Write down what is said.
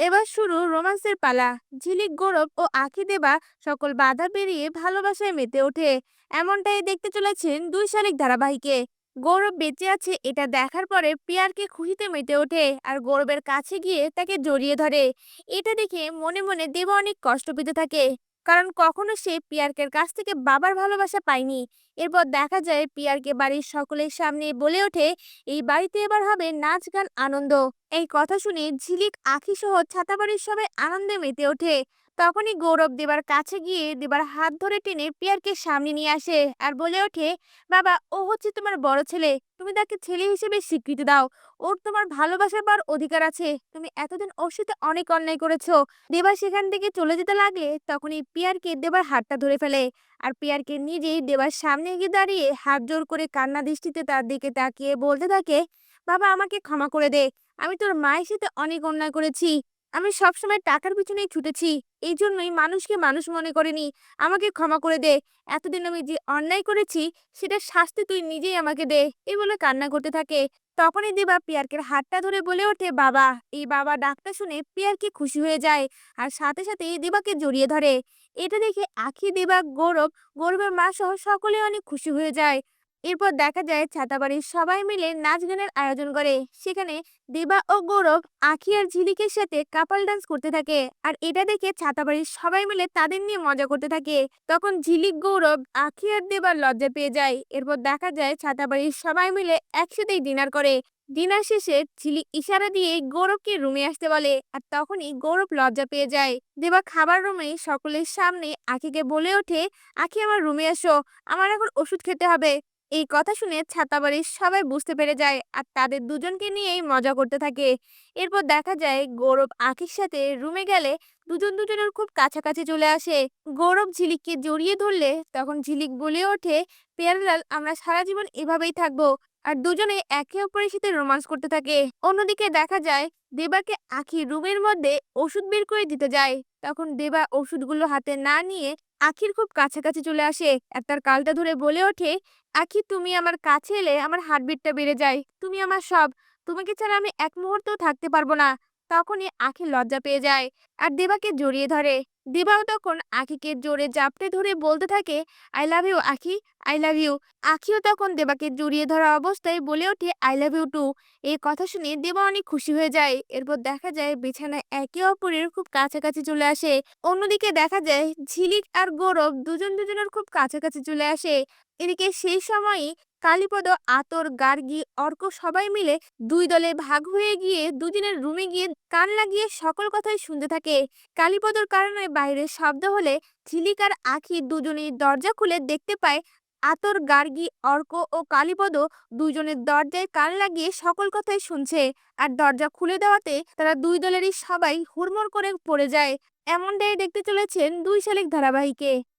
এবার শুরু রোমান্সের পালা। ঝিলিক গৌরব ও আঁকি দেবা সকল বাধা পেরিয়ে ভালোবাসায় মেতে ওঠে। এমনটাই দেখতে চলেছেন দুই শালিক ধারাবাহিকে। গৌরব বেঁচে আছে এটা দেখার পরে পিয়ারকে খুশিতে মেতে ওঠে আর গৌরবের কাছে গিয়ে তাকে জড়িয়ে ধরে। এটা দেখে মনে মনে দেবা অনেক কষ্ট পেতে থাকে। কারণ কখনো সে পিয়ারকের কাছ থেকে বাবার ভালোবাসা পায়নি। এরপর দেখা যায় পিয়ারকে বাড়ির সকলের সামনে বলে ওঠে, এই বাড়িতে এবার হবে নাচ গান আনন্দ। এই কথা শুনে ঝিলিক, আখি সহ ছাতাবাড়ির সবাই আনন্দে মেতে ওঠে। তখনই গৌরব দেবার কাছে গিয়ে দেবার হাত ধরে টেনে পিয়ারকে সামনে নিয়ে আসে আর বলে ওঠে, বাবা, ও হচ্ছে তোমার বড় ছেলে। তুমি তাকে ছেলে হিসেবে স্বীকৃতি দাও। ওর তোমার ভালোবাসা পাওয়ার অধিকার আছে। তুমি এতদিন ওর সাথে অনেক অন্যায় করেছ। দেবা সেখান থেকে চলে যেতে লাগলে তখনই পিয়ারকে দেবার হাতটা ধরে ফেলে আর পিয়ারকে নিজেই দেবার সামনে গিয়ে দাঁড়িয়ে হাত জোর করে কান্না দৃষ্টিতে তার দিকে তাকিয়ে বলতে থাকে, বাবা, আমাকে ক্ষমা করে দে। আমি তোর মায়ের সাথে অনেক অন্যায় করেছি। আমি সবসময় টাকার পিছনেই ছুটেছি। এই জন্যই মানুষকে মানুষ মনে করেনি। আমাকে ক্ষমা করে দে। এতদিন আমি যে অন্যায় করেছি, সেটার শাস্তি তুই নিজেই আমাকে দে, এই বলে কান্না করতে থাকে। তখনই দেবা পিয়ারকের হাতটা ধরে বলে ওঠে, বাবা। এই বাবা ডাকটা শুনে পিয়ারকে খুশি হয়ে যায় আর সাথে সাথে দেবাকে জড়িয়ে ধরে। এটা দেখে আখি, দেবা, গৌরব, গৌরবের মা সহ সকলে অনেক খুশি হয়ে যায়। এরপর দেখা যায় ছাতাবাড়ির সবাই মিলে নাচ গানের আয়োজন করে। সেখানে দেবা ও গৌরব আখি আর ঝিলিকের সাথে কাপাল ডান্স করতে থাকে। আর এটা দেখে ছাতাবাড়ির সবাই মিলে তাদের নিয়ে মজা করতে থাকে। তখন ঝিলিক, গৌরব, আখি আর দেবার লজ্জা পেয়ে যায়। এরপর দেখা যায় ছাতাবাড়ির সবাই মিলে একসাথেই ডিনার করে। ডিনার শেষে ঝিলিক ইশারা দিয়ে গৌরবকে রুমে আসতে বলে। আর তখনই গৌরব লজ্জা পেয়ে যায়। দেবা খাবার রুমে সকলের সামনে আখিকে বলে ওঠে, আখি, আমার রুমে আসো। আমার এখন ওষুধ খেতে হবে। এই কথা শুনে ছাতাবাড়ির সবাই বুঝতে পেরে যায় আর তাদের দুজনকে নিয়েই মজা করতে থাকে। এরপর দেখা যায় গৌরব আখির সাথে রুমে গেলে দুজন দুজনের খুব কাছাকাছি চলে আসে। গৌরব ঝিলিককে জড়িয়ে ধরলে তখন ঝিলিক বলে ওঠে, পেয়ারলাল, আমরা সারা জীবন এভাবেই থাকব। আর দুজনে একে অপরের সাথে রোমান্স করতে থাকে। অন্যদিকে দেখা যায় দেবাকে আখি রুমের মধ্যে ওষুধ বের করে দিতে যায়। তখন দেবা ওষুধগুলো হাতে না নিয়ে আখির খুব কাছাকাছি চলে আসে। আর তার কালটা ধরে বলে ওঠে, আখি, তুমি আমার কাছে এলে আমার হার্টবিটটা বেড়ে যায়। তুমি আমার সব। তোমাকে ছাড়া আমি এক মুহূর্তেও থাকতে পারব না। তখনই আখি লজ্জা পেয়ে যায় আর দেবাকে জড়িয়ে ধরে। দেবাও তখন আখিকে জোরে জাপটে ধরে বলতে থাকে I love you Akhi I love you আখিও তখন দেবাকে জড়িয়ে ধরা অবস্থায় বলে ওঠে আই লাভ ইউ টু এই কথা শুনে দেবা অনেক খুশি হয়ে যায়। এরপর দেখা যায় বিছানায় একে অপরের খুব কাছাকাছি চলে আসে। অন্যদিকে দেখা যায়, ঝিলিক আর গৌরব দুজন দুজনের খুব কাছাকাছি চলে আসে। এদিকে সেই সময়ই কালীপদ, আতর, গার্গী, অর্ক সবাই মিলে দুই দলে ভাগ হয়ে গিয়ে দুজনের রুমে গিয়ে কান লাগিয়ে সকল কথাই শুনতে থাকে। কালীপদর কারণে বাইরে শব্দ হলে ঝিলিকার আখি দুজনেই দরজা খুলে দেখতে পায়। আতর, গার্গী, অর্ক ও কালীপদ দুজনের দরজায় কান লাগিয়ে সকল কথাই শুনছে আর দরজা খুলে দেওয়াতে তারা দুই দলেরই সবাই হুড়মুড় করে পড়ে যায়। এমনটাই দেখতে চলেছেন দুই শালিক ধারাবাহিকে।